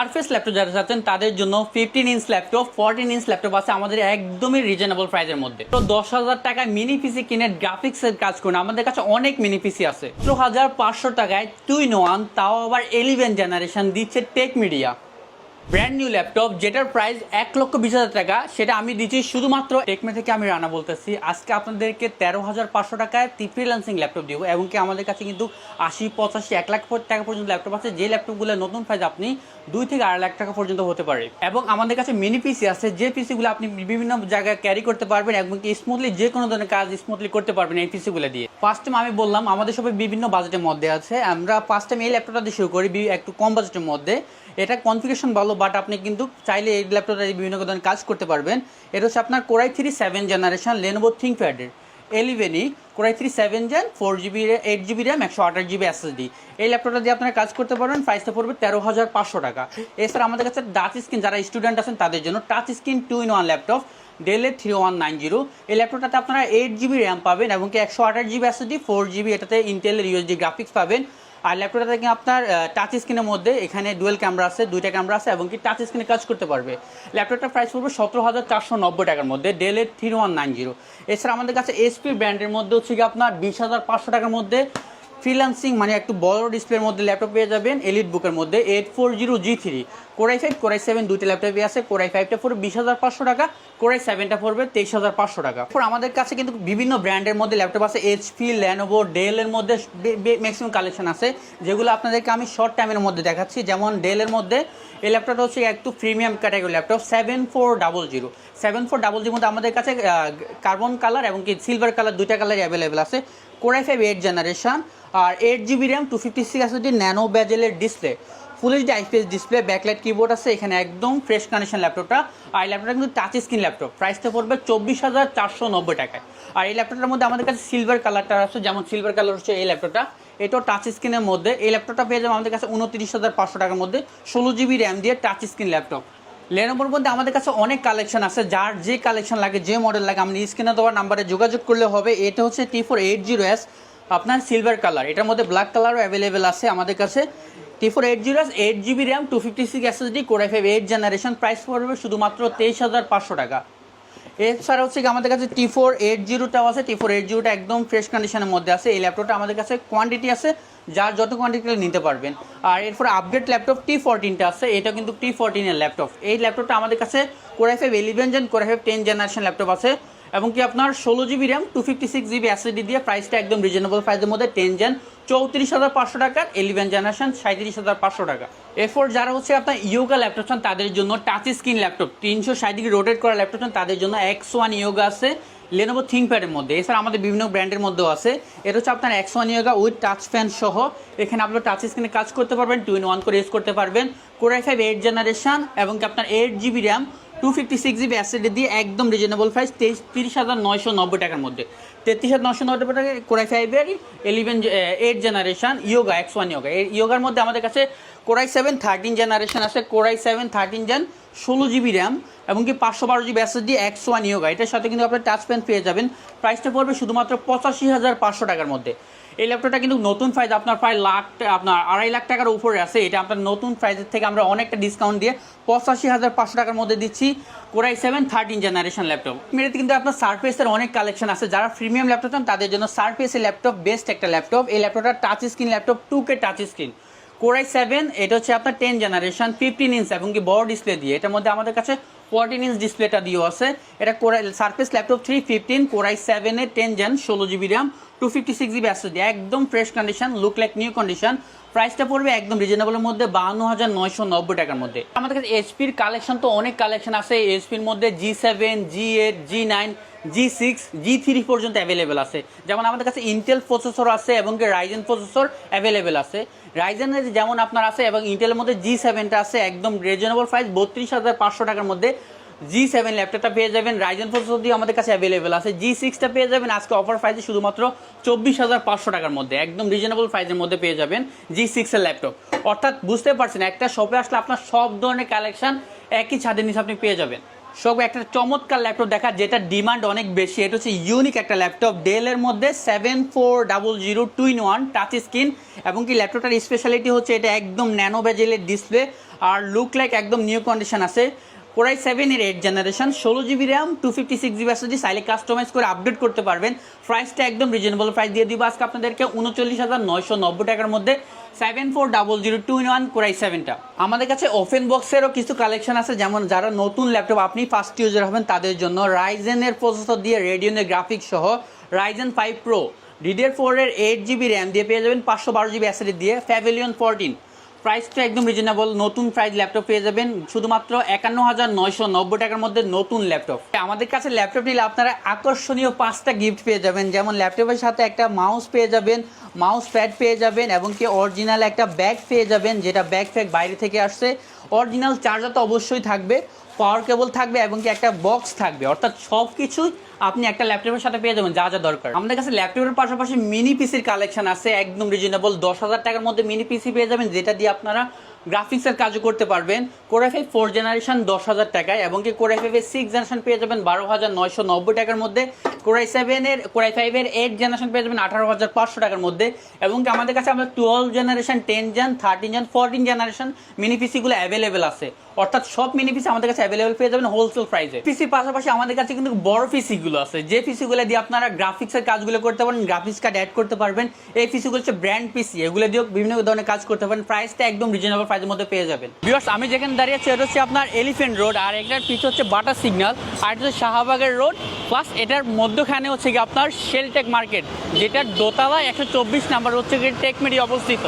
Surface laptop যারা চাচ্ছেন, তাদের জন্য fifteen inch laptop fourteen inch laptop আছে আমাদের একদমই রিজনেবল প্রাইসের মধ্যে। তো দশ হাজার টাকায় মিনি পিসি কিনে গ্রাফিক্সের কাজ করুন। আমাদের কাছে অনেক মিনি পিসি আছে। দু হাজার পাঁচশো টাকায় টুইন ওয়ান তাও আবার এলিভেন জেনারেশন দিচ্ছে tech media brand new laptop যেটার প্রাইস এক লক্ষ বিশ হাজার টাকা, সেটা আমি দিচ্ছি শুধুমাত্র টেকমে থেকে আমি রানা বলতেছি। আজকে আপনাদেরকে তেরো হাজার পাঁচশো টাকায় ফ্রিল্যান্সিং ল্যাপটপ দিব এবং কি আমাদের কাছে কিন্তু আশি, পঁচাশি, এক লাখ টাকা পর্যন্ত ল্যাপটপ আছে। যে ল্যাপটপগুলো নতুন প্রাইস আপনি দুই থেকে আড়াই লাখ টাকা পর্যন্ত হতে পারে। এবং আমাদের কাছে মিনি পিসি আছে। যে পিসিগুলো আপনি বিভিন্ন জায়গায় ক্যারি করতে পারবেন এবং কি স্মুথলি যে কোনো ধরনের কাজ স্মুথলি করতে পারবেন এই পিসিগুলো দিয়ে। ফার্স্ট টাইম আমি বললাম, আমাদের সবাই বিভিন্ন বাজেটের মধ্যে আছে। আমরা ফার্স্ট টাইম এই ল্যাপটপটা দিয়ে শুরু করি একটু কম বাজেটের মধ্যে। এটা কনফিগারেশন ভালো বাট আপনি কিন্তু চাইলে এই ল্যাপটপটা বিভিন্ন ধরনের কাজ করতে পারবেন। এটা হচ্ছে আপনার core i three seven generation Lenovo থিঙ্কপ্যাডের এলিভেনই core i three seven gen four GB eight GB RAM একশো আঠাশ জিবি এসএসডি এই ল্যাপটপটা দিয়ে আপনারা কাজ করতে পারবেন প্রাইসটা পড়বে তেরো হাজার পাঁচশো টাকা। এছাড়া আমাদের কাছে টাচ স্ক্রিন যারা স্টুডেন্ট আছেন, তাদের জন্য touch screen two in one laptop ডেলের থ্রি ওয়ান নাইন জিরো এই ল্যাপটপটাতে আপনারা এইট জিবি র্যাম পাবেন এবং কি একশো আঠাশ জিবি এসএসডি ফোর জিবি এটাতে ইন্টেলের ইউএসডি গ্রাফিক্স পাবেন। আর ল্যাপটপটা থেকে আপনার টাচ স্ক্রিনের মধ্যে এখানে ডুয়েল ক্যামেরা আছে, দুইটা ক্যামেরা আছে এবং কি টাচ স্ক্রিনে কাজ করতে পারবে। ল্যাপটপটা প্রাইস পড়বে সতেরো হাজার চারশো নব্বই টাকার মধ্যে ডেলের থ্রি ওয়ান নাইন জিরো এছাড়া আমাদের কাছে এসপি ব্র্যান্ডের মধ্যে হচ্ছে কি আপনার বিশ হাজার পাঁচশো টাকার মধ্যে ফ্রিল্যান্সিং মানে একটু বড় ডিসপ্লের মধ্যে ল্যাপটপ পেয়ে যাবেন এলিট বুকের মধ্যে eight four zero G three core i five core i seven দুইটা ল্যাপটপে আছে কোরাই ফাইভটা পড়বে বিশ হাজার পাঁচশো টাকা কোরাই সেভেনটা পড়বে তেইশ হাজার পাঁচশো টাকা। তারপর আমাদের কাছে কিন্তু বিভিন্ন ব্র্যান্ডের মধ্যে ল্যাপটপ আছে এইচপি ল্যানোভো ডেলের মধ্যে ম্যাক্সিমাম কালেকশন আছে, যেগুলো আপনাদেরকে আমি শর্ট টাইমের মধ্যে দেখাচ্ছি। যেমন ডেলের মধ্যে এই ল্যাপটপটা হচ্ছে একটু premium category laptop seven four double zero seven four double zero মধ্যে আমাদের কাছে কার্বন কালার এবং কি সিলভার কালার দুইটা কালারই অ্যাভেলেবেল আছে। Core i five eight generation R eight GB RAM two fifty six SSD nano ব্যাজেলের display full HD IPS display backlight keyboard আছে, এখানে একদম ফ্রেশ কন্ডিশন ল্যাপটপটা আর এই ল্যাপটপটা কিন্তু টাচ স্ক্রিন ল্যাপটপ প্রাইসটা পড়বে চব্বিশ হাজার চারশো নব্বই টাকায়। আর এই ল্যাপটপটার মধ্যে আমাদের কাছে সিলভার কালারটা আছে, যেমন সিলভার কালার হচ্ছে এই ল্যাপটপটা এটাও টাচ স্ক্রিনের মধ্যে। এই ল্যাপটপটা পেয়ে যাবে আমাদের কাছে উনত্রিশ হাজার পাঁচশো টাকার মধ্যে। ষোলো জিবি র্যাম দিয়ে টাচ স্ক্রিন ল্যাপটপ লেনোভোর মধ্যে আমাদের কাছে অনেক কালেকশন আছে, যার যে কালেকশন লাগে, যে মডেল লাগে, আপনি স্ক্রিনে দেওয়ার নাম্বারে যোগাযোগ করলে হবে। এটা হচ্ছে T four eight zero S আপনার সিলভার কালার এটার মধ্যে ব্ল্যাক কালারও অ্যাভেলেবেল আছে আমাদের কাছে। T four eight zero eight GB RAM two fifty six SSD core i five eight generation price পড়বে শুধুমাত্র তেইশ হাজার পাঁচশো টাকা। এছাড়া হচ্ছে আমাদের কাছে টি ফোর এইট জিরোটাও আছে। টি ফোর এইট জিরোটা একদম ফ্রেশ কন্ডিশনের মধ্যে আছে। এই ল্যাপটপটা আমাদের কাছে কোয়ান্টিটি আছে যার যত কোয়ান্টিটি নিতে পারবেন। আর এরপর আপডেট ল্যাপটপ টি ফোরটিনটা আছে, এটা কিন্তু টি ফোরটিনের ল্যাপটপ এই ল্যাপটপটা আমাদের কাছে core i five eleven gen core i five ten generation laptop আছে। এবং কি আপনার ষোলো GB RAM two fifty six GB SSD দিয়ে প্রাইসটা একদম রিজনেবল প্রাইসের মধ্যে টেন জেন চৌত্রিশ হাজার পাঁচশো টাকার ইলেভেন জেনারেশন সাঁত্রিশ হাজার পাঁচশো টাকা। এরপর যারা হচ্ছে আপনার ইয়োগা ল্যাপটপ চান, তাদের জন্য টাচ স্ক্রিন ল্যাপটপ তিনশো ষাট ডিগ্রি রোটেট করা ল্যাপটপ চান, তাদের জন্য এক্স ওয়ান ইয়োগা আছে। লেনোভো থিঙ্কপ্যাডের মধ্যে। এছাড়া আমাদের বিভিন্ন ব্র্যান্ডের মধ্যেও আছে। এটা হচ্ছে আপনার X one with touch pen সহ। এখানে আপনার টাচ স্ক্রিনে কাজ করতে পারবেন টু ইন ওয়ান করে ইউজ করতে পারবেন। Core i five eight generation এবং আপনার eight GB RAM two fifty six GB SSD দিয়ে একদম রিজনেবল প্রাইস তেইশ, তিরিশ হাজার নয়শো নব্বই টাকার মধ্যে। তেত্রিশ হাজার নশো নব্বই টাকা কোরাই ফাইভের eleven eight generation Yoga X one Yoga এই ইয়োগার মধ্যে আমাদের কাছে core i seven thirteen generation আছে, core i seven thirteen gen ষোলো জিবি র্যাম এবং কি পাঁচশো বারো GB SSD X one Yoga এটার সাথে কিন্তু আপনার টাচ পেন পেয়ে যাবেন। প্রাইসটা পড়বে শুধুমাত্র পঁচাশি হাজার পাঁচশো টাকার মধ্যে। এই ল্যাপটপটা কিন্তু নতুন প্রাইস আপনার প্রায় লাখ, আপনার আড়াই লাখ টাকার উপরে আছে। এটা আপনার নতুন প্রাইসের থেকে আমরা অনেকটা ডিসকাউন্ট দিয়ে পঁচাশি হাজার পাঁচশো টাকার মধ্যে দিচ্ছি core i seven thirteen generation laptop মেরেতে কিন্তু আপনার সার্ফেসের অনেক কালেকশন আছে। যারা প্রিমিয়াম ল্যাপটপ চান, তাদের জন্য সার্ফেসের ল্যাপটপ বেস্ট একটা ল্যাপটপ এই ল্যাপটপটা touch screen laptop two K touch screen core i seven এটা হচ্ছে আপনার টেন জেনারেশন ফিফটিন ইঞ্চ এবং কি বড় ডিসপ্লে দিয়ে। এটার মধ্যে আমাদের কাছে ফোরটিন ইঞ্চ ডিসপ্লেটা দিয়েও আছে। এটা core i surface laptop three fifteen core i সেভেনের টেন জেন ষোলো GB RAM two fifty six GB SSD একদম fresh condition look like new condition প্রাইসটা পড়বে একদম রিজনেবলের মধ্যে, বাহান্ন হাজার নয়শো নব্বই টাকার মধ্যে। আমাদের কাছে এইচপির কালেকশন তো অনেক কালেকশন আছে। এইচপির মধ্যে G seven G eight G nine G six G three পর্যন্ত অ্যাভেলেবেল আছে। যেমন আমাদের কাছে ইন্টেল প্রসেসর আছে এবং রাইজেন প্রসেসর অ্যাভেলেবেল আছে। রাইজেনের যেমন আপনার আছে এবং ইন্টেলের মধ্যে জি সেভেনটা আছে, একদম রিজনেবল প্রাইস বত্রিশ হাজার পাঁচশো টাকার মধ্যে। জি সেভেন ল্যাপটপটা পেয়ে যাবেন। রাইজেন প্রসেসর দিয়ে আমাদের কাছে অ্যাভেলেবেল আছে। জি সিক্সটা পেয়ে যাবেন। আজকে অফার প্রাইসে শুধুমাত্র চব্বিশ হাজার পাঁচশো টাকার মধ্যে। একদম রিজনেবল প্রাইসের মধ্যে পেয়ে যাবেন জি সিক্সের ল্যাপটপ অর্থাৎ বুঝতে পারছেন, একটা শপে আসলে আপনার সব ধরনের কালেকশন একই ছাদের নিচে আপনি পেয়ে যাবেন। সব একটা চমৎকার ল্যাপটপ দেখা যেটা ডিমান্ড অনেক বেশি। এটা হচ্ছে ইউনিক একটা ল্যাপটপ ডেলের মধ্যে seven four double zero two in one touch screen এবং কি ল্যাপটপটার স্পেশালিটি হচ্ছে এটা একদম ন্যানো বেজেলের ডিসপ্লে আর লুক লাইক একদম নিউ কন্ডিশন আছে। কোরাই সেভেন এর এইট জেনারেশন ষোলো GB RAM two fifty six GB SSD চাইলে কাস্টমাইজ করে আপডেট করতে পারবেন। প্রাইসটা একদম রিজনেবল প্রাইস দিয়ে দিব আজকে আপনাদেরকে, উনচল্লিশ হাজার নয়শো নব্বই টাকার মধ্যে। Seven four double zero two one core i সেভেনটা আমাদের কাছে ওপেন বক্সেরও কিছু কালেকশন আছে, যেমন যারা নতুন ল্যাপটপ আপনি ফার্স্ট ইউজার হবেন, তাদের জন্য রাইজেনের প্রসেসর দিয়ে রেডিয়নের গ্রাফিক্স সহ রাইজেন ফাইভ প্রো ডিডিআর ফোরের এইট জিবি র্যাম দিয়ে পেয়ে যাবেন, পাঁচশো বারো জিবি এসএসডি দিয়ে। ফ্যাভিলিয়ন ফোরটিন প্রাইসটা একদম রিজনেবল নতুন প্রাইস ল্যাপটপ পেয়ে যাবেন, শুধুমাত্র একান্ন হাজার নয়শো নব্বই টাকার মধ্যে নতুন ল্যাপটপ আমাদের কাছে ল্যাপটপ নিলে আপনারা আকর্ষণীয় পাঁচটা গিফট পেয়ে যাবেন, যেমন ল্যাপটপের সাথে একটা মাউস পেয়ে যাবেন মাউস প্যাড পেয়ে যাবেন, এবং কি অরিজিনাল একটা ব্যাগ পেয়ে যাবেন, যেটা ব্যাগ ফ্যাগ বাইরে থেকে আসছে। অরিজিনাল চার্জার তো অবশ্যই থাকবে পাওয়ার কেবল থাকবে, এবং কি একটা বক্স থাকবে। অর্থাৎ সব কিছুই আপনি একটা ল্যাপটপের সাথে পেয়ে যাবেন, যা যা দরকার। আমাদের কাছে ল্যাপটপের পাশাপাশি মিনি পিসির কালেকশন আছে, একদম রিজনেবল দশ হাজার টাকার মধ্যে মিনি পিসি পেয়ে যাবেন, যেটা দিয়ে আপনারা গ্রাফিক্সের কাজও করতে পারবেন। কোরাই ফাইভ ফোর জেনারেশন দশ হাজার টাকায় এবং কি কোরাই ফাইভের সিক্স জেনারেশন পেয়ে যাবেন বারো হাজার নয়শো নব্বই টাকার মধ্যে। কোরাই সেভেনের কোরাই ফাইভের এইট জেনারেশন পেয়ে যাবেন আঠারো হাজার পাঁচশো টাকার মধ্যে। এবং কি আমাদের কাছে আমাদের twelve generation ten gen thirteen gen fourteen generation mini পিসিগুলো available আছে। অর্থাৎ সব মিনি পিসি আমাদের কাছে অ্যাভেলেবেল পেয়ে যাবেন হোলসেল প্রাইসে পিসির পাশাপাশি আমাদের কাছে কিন্তু বড় পিসিগুলো আছে। যে পিসিগুলো দিয়ে আপনারা গ্রাফিক্সের কাজগুলো করতে পারেন গ্রাফিক্স কার্ড অ্যাড করতে পারবেন। এই পিসিগুলো হচ্ছে ব্র্যান্ড পিসি এগুলো দিয়েও বিভিন্ন ধরনের কাজ করতে পারেন। প্রাইসটা একদম রিজনেবল প্রাইসের মধ্যে পেয়ে যাবেন। বিকজ আমি যেখানে দাঁড়িয়ে আছি, এটা হচ্ছে আপনার এলিফেন্ট রোড আর এটার পিছু হচ্ছে বাটার সিগনাল আর এটা হচ্ছে শাহবাগের রোড প্লাস এটার মধ্যখানে হচ্ছে কি আপনার শেলটেক মার্কেট যেটার দোতলা একশো চব্বিশ নাম্বার হচ্ছে কি টেকমেডি অবস্থিত।